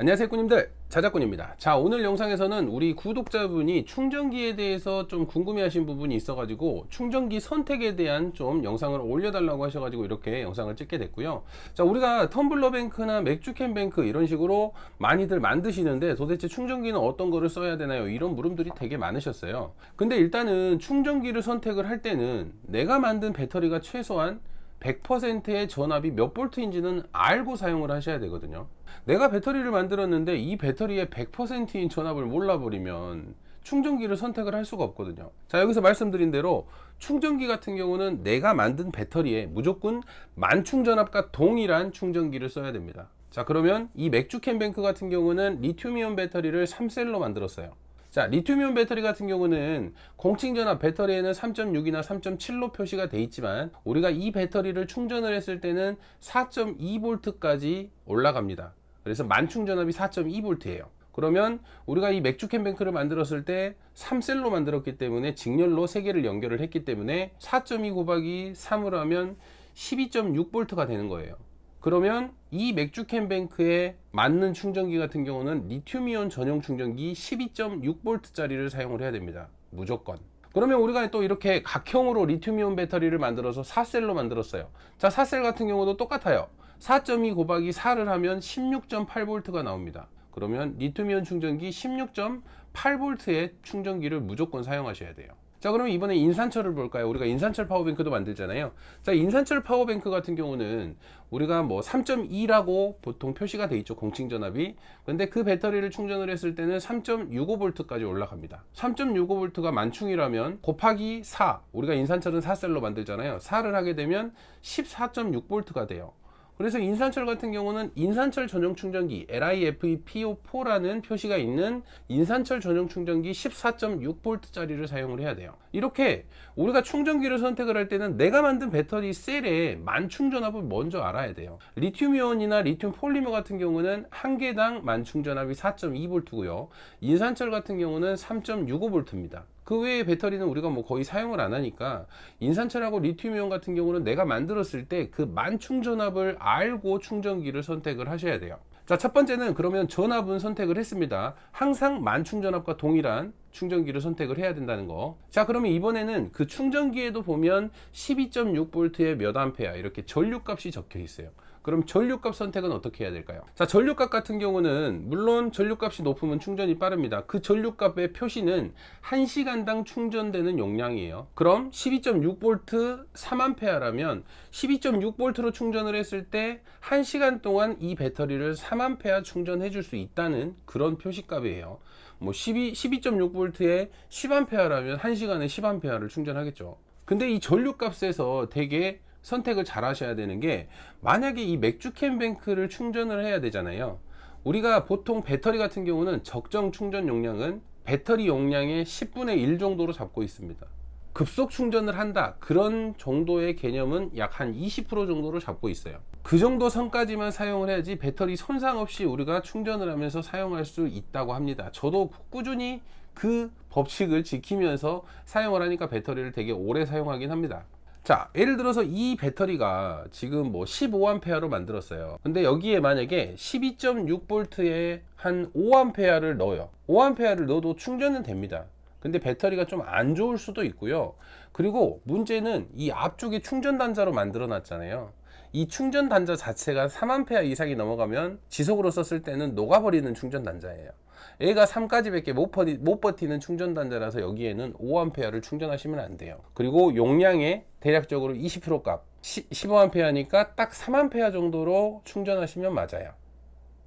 안녕하세요 꾸님들. 자작꾼입니다. 자 오늘 영상에서는 우리 구독자분이 충전기에 대해서 좀 궁금해 하신 부분이 있어 가지고 충전기 선택에 대한 좀 영상을 올려달라고 하셔 가지고 이렇게 영상을 찍게 됐고요. 자 우리가 텀블러 뱅크나 맥주캔 뱅크 이런 식으로 많이들 만드시는데 도대체 충전기는 어떤 거를 써야 되나요? 이런 물음들이 되게 많으셨어요. 근데 일단은 충전기를 선택을 할 때는 내가 만든 배터리가 최소한 100%의 전압이 몇 볼트인지는 알고 사용을 하셔야 되거든요. 내가 배터리를 만들었는데 이 배터리의 100%인 전압을 몰라버리면 충전기를 선택을 할 수가 없거든요. 자, 여기서 말씀드린 대로 충전기 같은 경우는 내가 만든 배터리에 무조건 만충전압과 동일한 충전기를 써야 됩니다. 자, 그러면 이 맥주캔 뱅크 같은 경우는 리튬이온 배터리를 3셀로 만들었어요. 자, 리튬이온 배터리 같은 경우는 공칭전압 배터리에는 3.6이나 3.7로 표시가 돼 있지만 우리가 이 배터리를 충전을 했을 때는 4.2V까지 올라갑니다. 그래서 만충전압이 4.2V예요. 그러면 우리가 이 맥주 캔 뱅크를 만들었을 때 3셀로 만들었기 때문에 직렬로 3개를 연결을 했기 때문에 4.2 곱하기 3으로 하면 12.6V가 되는 거예요. 그러면 이 맥주캔 뱅크에 맞는 충전기 같은 경우는 리튬이온 전용 충전기 12.6V짜리를 사용을 해야 됩니다. 무조건. 그러면 우리가 또 이렇게 각형으로 리튬이온 배터리를 만들어서 4셀로 만들었어요. 자, 4셀 같은 경우도 똑같아요. 4.2 곱하기 4를 하면 16.8V가 나옵니다. 그러면 리튬이온 충전기 16.8V의 충전기를 무조건 사용하셔야 돼요. 자, 그러면 이번에 인산철을 볼까요? 우리가 인산철 파워뱅크도 만들잖아요. 자, 인산철 파워뱅크 같은 경우는 우리가 뭐 3.2라고 보통 표시가 돼 있죠. 공칭전압이. 근데 그 배터리를 충전을 했을 때는 3.65V까지 올라갑니다. 3.65V가 만충이라면 곱하기 4. 우리가 인산철은 4셀로 만들잖아요. 4를 하게 되면 14.6V가 돼요. 그래서 인산철 같은 경우는 인산철 전용 충전기 LIFEPO4라는 표시가 있는 인산철 전용 충전기 14.6V짜리를 사용을 해야 돼요. 이렇게 우리가 충전기를 선택을 할 때는 내가 만든 배터리 셀의 만충전압을 먼저 알아야 돼요. 리튬이온이나 리튬 폴리머 같은 경우는 한 개당 만충전압이 4.2V고요. 인산철 같은 경우는 3.65V입니다. 그 외에 배터리는 우리가 뭐 거의 사용을 안 하니까 인산철하고 리튬이온 같은 경우는 내가 만들었을 때 그 만 충전압을 알고 충전기를 선택을 하셔야 돼요. 자, 첫 번째는 그러면 전압은 선택을 했습니다. 항상 만충 전압과 동일한 충전기를 선택을 해야 된다는 거. 자, 그러면 이번에는 그 충전기에도 보면 12.6V에 몇 암페어 이렇게 전류값이 적혀 있어요. 그럼 전류값 선택은 어떻게 해야 될까요? 자, 전류값 같은 경우는 물론 전류값이 높으면 충전이 빠릅니다. 그 전류값의 표시는 1시간당 충전되는 용량이에요. 그럼 12.6V 3A라면 12.6V로 충전을 했을 때 1시간 동안 이 배터리를 3A 충전해 줄 수 있다는 그런 표시값이에요. 뭐 12, 12.6V에 10A라면 1시간에 10A를 충전하겠죠. 근데 이 전류값에서 되게 선택을 잘 하셔야 되는 게 만약에 이 맥주 캔 뱅크를 충전을 해야 되잖아요. 우리가 보통 배터리 같은 경우는 적정 충전 용량은 배터리 용량의 10분의 1 정도로 잡고 있습니다. 급속 충전을 한다. 그런 정도의 개념은 약 한 20% 정도로 잡고 있어요. 그 정도 선까지만 사용을 해야지 배터리 손상 없이 우리가 충전을 하면서 사용할 수 있다고 합니다. 저도 꾸준히 그 법칙을 지키면서 사용을 하니까 배터리를 되게 오래 사용하긴 합니다. 자, 예를 들어서 이 배터리가 지금 뭐 15A로 만들었어요. 근데 여기에 만약에 12.6V에 한 5A를 넣어요. 5A를 넣어도 충전은 됩니다. 근데 배터리가 좀 안 좋을 수도 있고요. 그리고 문제는 이 앞쪽에 충전 단자로 만들어 놨잖아요. 이 충전 단자 자체가 3A 이상이 넘어가면 지속으로 썼을 때는 녹아버리는 충전 단자예요. 얘가 3까지밖에 못, 버티, 못 버티는 충전 단자라서 여기에는 5A를 충전하시면 안 돼요. 그리고 용량의 대략적으로 20% 값, 15A니까 딱 3A 정도로 충전하시면 맞아요.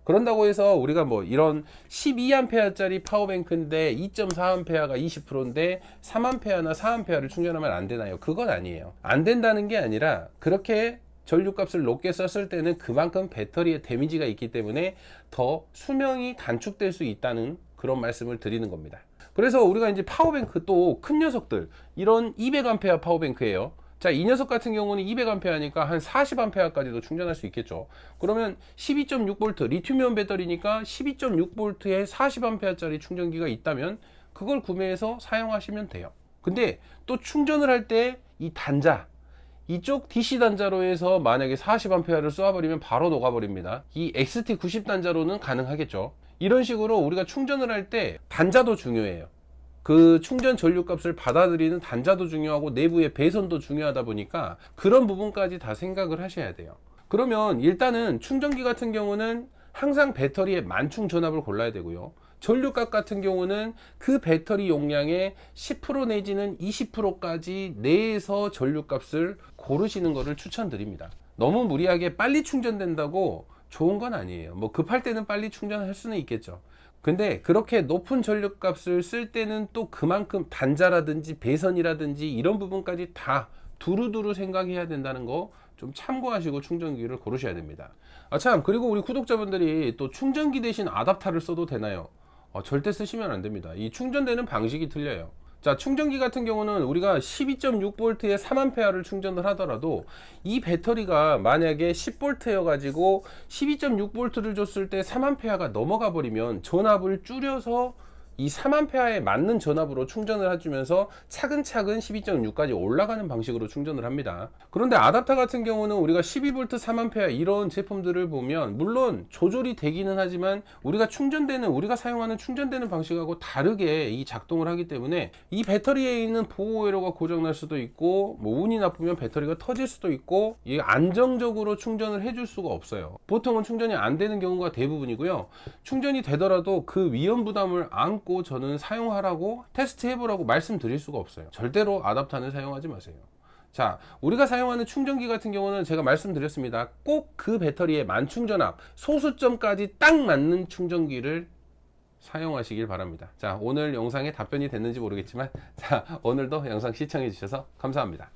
그런다고 해서 우리가 뭐 이런 12A짜리 파워뱅크인데 2.4A가 20%인데 3A나 4A를 충전하면 안 되나요? 그건 아니에요. 안 된다는 게 아니라 그렇게 전류값을 높게 썼을 때는 그만큼 배터리에 데미지가 있기 때문에 더 수명이 단축될 수 있다는 그런 말씀을 드리는 겁니다. 그래서 우리가 이제 파워뱅크 또 큰 녀석들 이런 200A 파워뱅크예요. 자, 이 녀석 같은 경우는 200A니까 한 40A까지도 충전할 수 있겠죠. 그러면 12.6V 리튬이온 배터리니까 12.6V에 40A짜리 충전기가 있다면 그걸 구매해서 사용하시면 돼요. 근데 또 충전을 할 때 이 단자 이쪽 DC 단자로에서 만약에 40A를 쏘아버리면 바로 녹아버립니다. 이 XT 90 단자로는 가능하겠죠. 이런 식으로 우리가 충전을 할 때 단자도 중요해요. 그 충전 전류 값을 받아들이는 단자도 중요하고 내부의 배선도 중요하다 보니까 그런 부분까지 다 생각을 하셔야 돼요. 그러면 일단은 충전기 같은 경우는 항상 배터리의 만충 전압을 골라야 되고요. 전류값 같은 경우는 그 배터리 용량의 10% 내지는 20%까지 내에서 전류값을 고르시는 것을 추천드립니다. 너무 무리하게 빨리 충전된다고 좋은 건 아니에요. 뭐 급할 때는 빨리 충전할 수는 있겠죠. 근데 그렇게 높은 전력값을 쓸 때는 또 그만큼 단자라든지 배선이라든지 이런 부분까지 다 두루두루 생각해야 된다는 거 좀 참고하시고 충전기를 고르셔야 됩니다. 아 참 그리고 우리 구독자분들이 또 충전기 대신 아답터를 써도 되나요? 어, 절대 쓰시면 안 됩니다. 이 충전되는 방식이 틀려요. 자, 충전기 같은 경우는 우리가 12.6V에 3A를 충전을 하더라도 이 배터리가 만약에 10V여 가지고 12.6V를 줬을 때 3A가 넘어가 버리면 전압을 줄여서 이 3A에 맞는 전압으로 충전을 해주면서 차근차근 12.6까지 올라가는 방식으로 충전을 합니다. 그런데 아답터 같은 경우는 우리가 12V 3A 이런 제품들을 보면 물론 조절이 되기는 하지만 우리가 충전되는 우리가 사용하는 충전되는 방식하고 다르게 이 작동을 하기 때문에 이 배터리에 있는 보호 회로가 고장날 수도 있고 뭐 운이 나쁘면 배터리가 터질 수도 있고 이 안정적으로 충전을 해줄 수가 없어요. 보통은 충전이 안 되는 경우가 대부분이고요. 충전이 되더라도 그 위험 부담을 안고 저는 사용하라고 테스트 해보라고 말씀드릴 수가 없어요. 절대로 아답터는 사용하지 마세요. 자, 우리가 사용하는 충전기 같은 경우는 제가 말씀드렸습니다. 꼭 그 배터리의 만충전압, 소수점까지 딱 맞는 충전기를 사용하시길 바랍니다. 자, 오늘 영상에 답변이 됐는지 모르겠지만, 자, 오늘도 영상 시청해 주셔서 감사합니다.